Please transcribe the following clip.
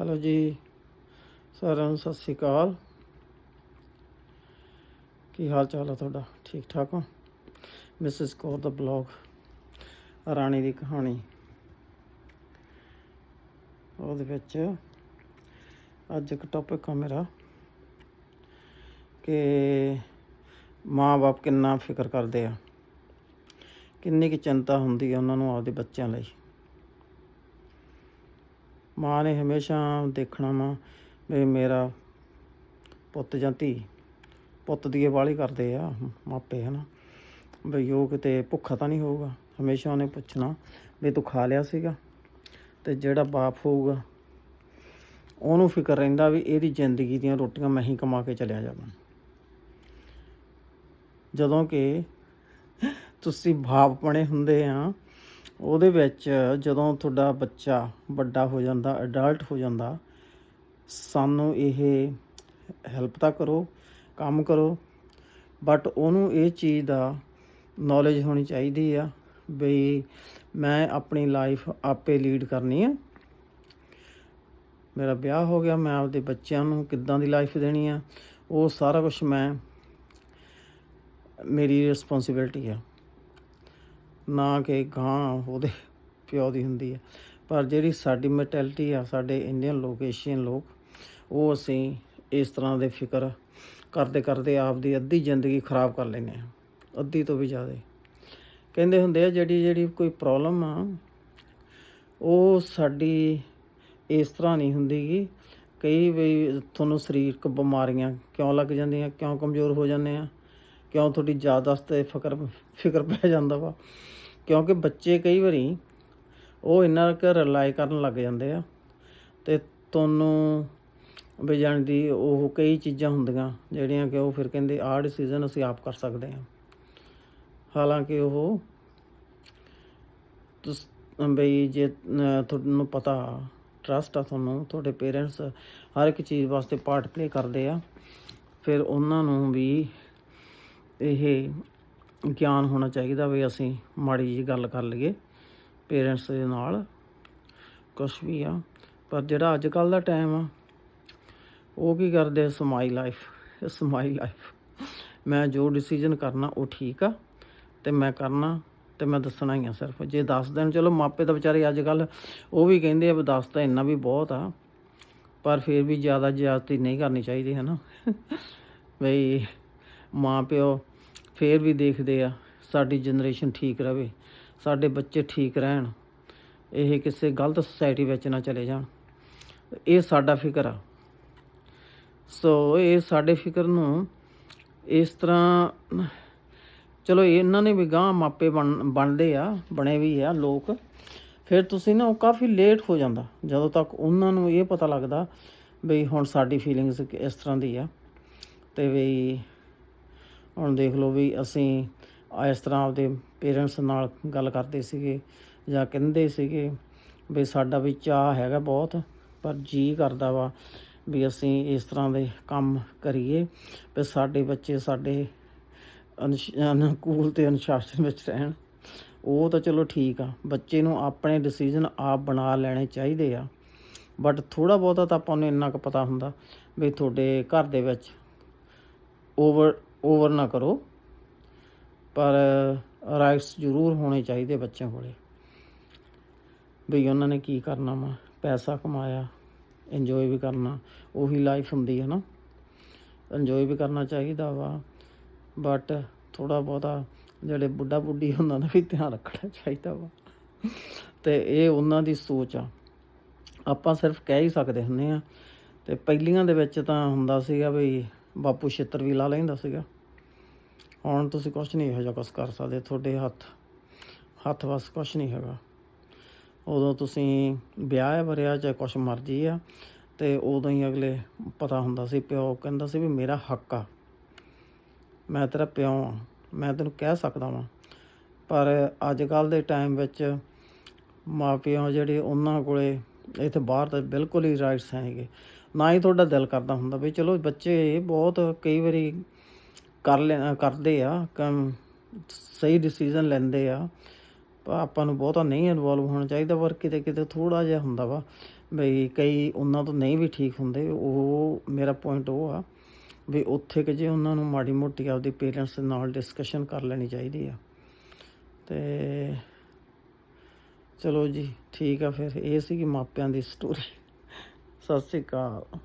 Hello ਜੀ, ਸਾਰਿਆਂ ਨੂੰ ਸਤਿ ਸ਼੍ਰੀ ਅਕਾਲ। ਕੀ ਹਾਲ ਚਾਲ ਹੈ ਤੁਹਾਡਾ? ਠੀਕ ਠਾਕ ਹੋ? ਮਿਸਿਸ ਕੌਰ ਦਾ ਬਲੌਗ, ਰਾਣੀ ਦੀ ਕਹਾਣੀ। ਉਹਦੇ ਵਿੱਚ ਅੱਜ ਇੱਕ ਟੌਪਿਕ ਆ ਮੇਰਾ ਕਿ ਮਾਂ-ਬਾਪ ਕਿੰਨਾ ਫਿਕਰ ਕਰਦੇ ਆ। ਕਿੰਨੀ ਕੁ ਚਿੰਤਾ ਹੁੰਦੀ ਆ ਉਹਨਾਂ ਨੂੰ ਆਪਦੇ ਬੱਚਿਆਂ ਲਈ। ਮਾਂ ਨੇ ਹਮੇਸ਼ਾ ਦੇਖਣਾ ਵਾ ਵੀ ਮੇਰਾ ਪੁੱਤ ਜਾਂ ਧੀ ਪੁੱਤ ਦੀ ਵਾਲੀ ਕਰਦੇ ਆ, ਮਾਪੇ, ਹਨਾ। ਵੀ ਉਹ ਕਿਤੇ ਭੁੱਖਾ ਤਾਂ ਨਹੀਂ ਹੋਊਗਾ। ਹਮੇਸ਼ਾ ਉਹਨੇ ਪੁੱਛਣਾ ਵੀ ਤੂੰ ਖਾ ਲਿਆ ਸੀਗਾ ਤੇ ਜਿਹੜਾ ਬਾਪ ਹੋਊਗਾ, ਉਹਨੂੰ ਫਿਕਰ ਰਹਿੰਦਾ ਵੀ ਇਹਦੀ ਜ਼ਿੰਦਗੀ ਦੀਆਂ ਰੋਟੀਆਂ ਮੈਂ ਹੀ ਕਮਾ ਕੇ ਚਲਿਆ ਜਾਵਾਂ। ਜਦੋਂ ਕਿ ਤੁਸੀਂ ਬਾਪ ਬਣੇ ਹੁੰਦੇ ਆ ਉਹਦੇ ਵਿੱਚ ਜਦੋਂ ਤੁਹਾਡਾ ਬੱਚਾ ਵੱਡਾ ਹੋ ਜਾਂਦਾ ਅਡਲਟ ਹੋ ਜਾਂਦਾ, ਸਾਨੂੰ ਇਹ ਹੈਲਪ ਤਾਂ ਕਰੋ, ਕੰਮ ਕਰੋ ਬਟ ਉਹਨੂੰ ਇਹ ਚੀਜ਼ ਦਾ ਨੌਲੇਜ ਹੋਣੀ ਚਾਹੀਦੀ ਆ ਬਈ ਮੈਂ ਆਪਣੀ ਲਾਈਫ ਆਪੇ ਲੀਡ ਕਰਨੀ ਆ। ਮੇਰਾ ਵਿਆਹ ਹੋ ਗਿਆ, ਮੈਂ ਆਪਦੇ ਬੱਚਿਆਂ ਨੂੰ ਕਿੱਦਾਂ ਦੀ ਲਾਈਫ ਦੇਣੀ ਆ, ਉਹ ਸਾਰਾ ਕੁਝ ਮੈਂ, ਮੇਰੀ ਰਿਸਪੌਂਸਿਬਿਲਟੀ ਆ। ਨਾ ਕਿ ਗਾਂ ਉਹਦੇ ਪਿਓ ਦੀ ਹੁੰਦੀ ਹੈ। ਪਰ ਜਿਹੜੀ ਸਾਡੀ ਮੈਂਟੈਲਿਟੀ ਆ, ਸਾਡੇ ਇੰਡੀਅਨ ਲੋਕ ਏਸ਼ੀਅਨ ਲੋਕ, ਉਹ ਅਸੀਂ ਇਸ ਤਰ੍ਹਾਂ ਦੇ ਫਿਕਰ ਕਰਦੇ ਕਰਦੇ ਆਪ ਦੀ ਅੱਧੀ ਜ਼ਿੰਦਗੀ ਖਰਾਬ ਕਰ ਲੈਂਦੇ ਆ ਅੱਧੀ ਤੋਂ ਵੀ ਜ਼ਿਆਦਾ। ਕਹਿੰਦੇ ਹੁੰਦੇ ਆ, ਜਿਹੜੀ ਜਿਹੜੀ ਕੋਈ ਪ੍ਰੋਬਲਮ ਆ, ਉਹ ਸਾਡੀ ਇਸ ਤਰ੍ਹਾਂ ਨਹੀਂ ਹੁੰਦੀਗੀ ਕਈ ਵੀ ਤੁਹਾਨੂੰ ਸਰੀਰਕ ਬਿਮਾਰੀਆਂ ਕਿਉਂ ਲੱਗ ਜਾਂਦੀਆਂ, ਕਿਉਂ ਕਮਜ਼ੋਰ ਹੋ ਜਾਂਦੇ ਆ? ਕਿਉਂ ਤੁਹਾਡੀ ਯਾਦਾਸ਼ਤ ਤੇ ਫਿਕਰ ਫਿਕਰ ਪੈ ਜਾਂਦਾ ਵਾ? ਕਿਉਂਕਿ ਬੱਚੇ ਕਈ ਵਾਰੀ ਉਹ ਇੰਨਾ ਕੁ ਰਿਲਾਈ ਕਰਨ ਲੱਗ ਜਾਂਦੇ ਆ ਤੇ ਤੁਹਾਨੂੰ ਵੀ ਜਾਣਦੀ ਉਹ ਕਈ ਚੀਜ਼ਾਂ ਹੁੰਦੀਆਂ ਜਿਹੜੀਆਂ ਕਿ ਉਹ ਫਿਰ ਕਹਿੰਦੇ ਆਹ ਡਿਸੀਜਨ ਅਸੀਂ ਆਪ ਕਰ ਸਕਦੇ ਹਾਂ। ਹਾਲਾਂਕਿ ਉਹ ਤੁਸ, ਬਈ ਜੇ ਤੁਹਾਨੂੰ ਪਤਾ ਟਰਸਟ ਆ ਤੁਹਾਨੂੰ, ਤੁਹਾਡੇ ਪੇਰੈਂਟਸ ਹਰ ਇੱਕ ਚੀਜ਼ ਵਾਸਤੇ ਪਾਰਟ ਪਲੇ ਕਰਦੇ ਆ। ਫਿਰ ਉਹਨਾਂ ਨੂੰ ਵੀ ਇਹ ਗਿਆਨ ਹੋਣਾ ਚਾਹੀਦਾ ਵੀ ਅਸੀਂ ਮਾੜੀ ਜੀ ਗੱਲ ਕਰ ਲਈਏ ਪੇਰੈਂਟਸ ਦੇ ਨਾਲ ਕੁਝ ਵੀ ਆ। ਪਰ ਜਿਹੜਾ ਅੱਜ ਕੱਲ ਦਾ ਟਾਈਮ ਆ, ਉਹ ਕੀ ਕਰਦੇ ਸਮਾਈ ਲਾਈਫ ਸਮਾਈ ਲਾਈਫ ਮੈਂ ਜੋ ਡਿਸੀਜਨ ਕਰਨਾ, ਉਹ ਠੀਕ ਆ ਤੇ ਮੈਂ ਕਰਨਾ ਤੇ ਮੈਂ ਦੱਸਣਾ ਹੀ ਆ ਸਿਰਫ। ਜੇ ਦੱਸ ਦੇਣ, ਚਲੋ ਮਾਪੇ ਤਾਂ ਵਿਚਾਰੇ ਅੱਜ ਕੱਲ ਉਹ ਵੀ ਕਹਿੰਦੇ ਆ ਵੀ ਦੱਸ ਤਾਂ ਇੰਨਾ ਵੀ ਬਹੁਤ ਆ, ਪਰ ਫਿਰ ਵੀ ਜ਼ਿਆਦਾ ਜ਼ਿਆਦਤੀ ਨਹੀਂ ਕਰਨੀ ਚਾਹੀਦੀ ਹੈ ਨਾ ਬਈ ਮਾਂ ਪਿਓ ਫੇਰ ਵੀ ਦੇਖਦੇ ਆ, ਸਾਡੀ ਜਨਰੇਸ਼ਨ ਠੀਕ ਰਵੇ, ਸਾਡੇ ਬੱਚੇ ਠੀਕ ਰਹਿਣ, ਇਹ ਕਿਸੇ ਗਲਤ ਸੁਸਾਇਟੀ ਵਿੱਚ ਨਾ ਚਲੇ ਜਾਣ। ਇਹ ਸਾਡਾ ਫਿਕਰ ਆ। ਸੋ ਇਹ ਸਾਡੇ ਫਿਕਰ ਨੂੰ ਇਸ ਤਰ੍ਹਾਂ, ਚਲੋ ਇਹਨਾਂ ਨੇ ਵੀ ਗਾਂ ਮਾਪੇ ਬਣ, ਬਣਦੇ ਆ, ਬਣੇ ਵੀ ਆ ਲੋਕ। ਫਿਰ ਤੁਸੀਂ ਨਾ ਉਹ ਕਾਫੀ ਲੇਟ ਹੋ ਜਾਂਦਾ, ਜਦੋਂ ਤੱਕ ਉਹਨਾਂ ਨੂੰ ਇਹ ਪਤਾ ਲੱਗਦਾ ਵੀ ਹੁਣ ਸਾਡੀ ਫੀਲਿੰਗਸ ਇਸ ਤਰ੍ਹਾਂ ਦੀ ਆ ਤੇ ਵੀ ਹੁਣ ਦੇਖ ਲਓ ਵੀ ਅਸੀਂ ਇਸ ਤਰ੍ਹਾਂ ਆਪਦੇ ਪੇਰੈਂਟਸ ਨਾਲ ਗੱਲ ਕਰਦੇ ਸੀਗੇ ਜਾਂ ਕਹਿੰਦੇ ਸੀਗੇ ਵੀ ਸਾਡਾ ਵੀ ਚਾਹ ਹੈਗਾ ਬਹੁਤ, ਪਰ ਜੀ ਕਰਦਾ ਵਾ ਵੀ ਅਸੀਂ ਇਸ ਤਰ੍ਹਾਂ ਦੇ ਕੰਮ ਕਰੀਏ ਵੀ ਸਾਡੇ ਬੱਚੇ ਸਾਡੇ ਅਨੁਸ਼- ਅਨੁਕੂਲ ਤੇ ਅਨੁਸ਼ਾਸਨ ਵਿੱਚ ਰਹਿਣ। ਉਹ ਤਾਂ ਚਲੋ ਠੀਕ ਆ, ਬੱਚੇ ਨੂੰ ਆਪਣੇ ਡਿਸੀਜਨ ਆਪ ਬਣਾ ਲੈਣੇ ਚਾਹੀਦੇ ਆ। ਬਟ ਥੋੜਾ ਬਹੁਤਾ ਤਾਂ ਆਪਾਂ ਨੂੰ ਇੰਨਾ ਕੁ ਪਤਾ ਹੁੰਦਾ ਵੀ ਤੁਹਾਡੇ ਘਰ ਦੇ ਵਿੱਚ ਓਵਰ ਓਵਰ ਨਾ ਕਰੋ। ਪਰ ਰਾਈਟਸ ਜ਼ਰੂਰ ਹੋਣੇ ਚਾਹੀਦੇ ਬੱਚਿਆਂ ਕੋਲੇ। ਵੀ ਉਹਨਾਂ ਨੇ ਕੀ ਕਰਨਾ ਵਾ? ਪੈਸਾ ਕਮਾਇਆ ਇੰਜੋਏ ਵੀ ਕਰਨਾ, ਉਹੀ ਲਾਈਫ ਹੁੰਦੀ ਹੈ ਨਾ। ਇੰਜੋਏ ਵੀ ਕਰਨਾ ਚਾਹੀਦਾ ਵਾ। ਬਟ ਥੋੜਾ ਬਹੁਤਾ ਜਿਹੜੇ ਬੁੱਢਾ ਬੁੱਢੀ ਹੁੰਦਾ ਨਾ ਵੀ ਧਿਆਨ ਰੱਖਣਾ ਚਾਹੀਦਾ ਵਾ। ਤੇ ਇਹ ਉਹਨਾਂ ਦੀ ਸੋਚ ਆ। ਆਪਾਂ ਸਿਰਫ ਕਹਿ ਹੀ ਸਕਦੇ ਹੁੰਦੇ ਆ। ਤੇ ਪਹਿਲੀਆਂ ਦੇ ਵਿੱਚ ਤਾਂ ਹੁੰਦਾ ਸੀਗਾ ਵੀ ਬਾਪੂ ਛਿੱਤਰ ਵੀ ਲਾ ਲੈਂਦਾ ਸੀਗਾ। ਹੁਣ ਤੁਸੀਂ ਕੁਝ ਨਹੀਂ ਇਹੋ ਜਿਹਾ ਕੁਛ ਕਰ ਸਕਦੇ, ਤੁਹਾਡੇ ਹੱਥ ਹੱਥ ਵਸ ਕੁਝ ਨਹੀਂ ਹੈਗਾ। ਉਦੋਂ ਤੁਸੀਂ ਵਿਆਹ ਹੈ ਵਰਿਆ ਜਾਂ ਕੁਛ ਮਰਜ਼ੀ ਆ, ਤੇ ਉਦੋਂ ਹੀ ਅਗਲੇ ਪਤਾ ਹੁੰਦਾ ਸੀ, ਪਿਓ ਕਹਿੰਦਾ ਸੀ ਵੀ ਮੇਰਾ ਹੱਕ ਆ। ਮੈਂ ਤੇਰਾ ਪਿਓ ਆ, ਮੈਂ ਤੈਨੂੰ ਕਹਿ ਸਕਦਾ ਵਾਂ। ਪਰ ਅੱਜ ਕੱਲ ਦੇ ਟਾਈਮ ਵਿੱਚ ਮਾਪਿਆਂ ਜਿਹੜੇ ਉਹਨਾਂ ਕੋਲੇ, ਇੱਥੇ ਬਾਹਰ ਤਾਂ ਬਿਲਕੁਲ ਹੀ ਰਾਈਟਸ ਹੈਗੇ। ਨਾ ਹੀ ਤੁਹਾਡਾ ਦਿਲ ਕਰਦਾ ਹੁੰਦਾ ਵੀ ਚਲੋ ਬੱਚੇ ਬਹੁਤ ਕਈ ਵਾਰੀ ਕਰ ਲੈ, ਕਰਦੇ ਆ, ਕੰਮ ਸਹੀ ਡਿਸੀਜਨ ਲੈਂਦੇ ਆ, ਪਰ ਆਪਾਂ ਨੂੰ ਬਹੁਤਾ ਨਹੀਂ ਇਨਵੋਲਵ ਹੋਣਾ ਚਾਹੀਦਾ, ਪਰ ਕਿਤੇ ਕਿਤੇ ਥੋੜਾ ਜਿਹਾ ਹੁੰਦਾ ਵਾ ਬਈ ਕਈ ਉਹਨਾਂ ਤੋਂ ਨਹੀਂ ਵੀ ਠੀਕ ਹੁੰਦੇ, ਉਹ ਮੇਰਾ ਪੁਆਇੰਟ ਉਹ ਆ ਵੀ ਉੱਥੇ ਕਿ ਜੇ ਉਹਨਾਂ ਨੂੰ ਮਾੜੀ ਮੋਟੀ ਆਪਦੇ ਪੇਰੈਂਟਸ ਦੇ ਨਾਲ ਡਿਸਕਸ਼ਨ ਕਰ ਲੈਣੀ ਚਾਹੀਦੀ ਆ। ਤੇ ਚਲੋ ਜੀ, ਠੀਕ ਆ ਫਿਰ, ਇਹ ਸੀਗੀ ਮਾਪਿਆਂ ਦੀ ਸਟੋਰੀ ਸਤਿ ਸ਼੍ਰੀ ਅਕਾਲ।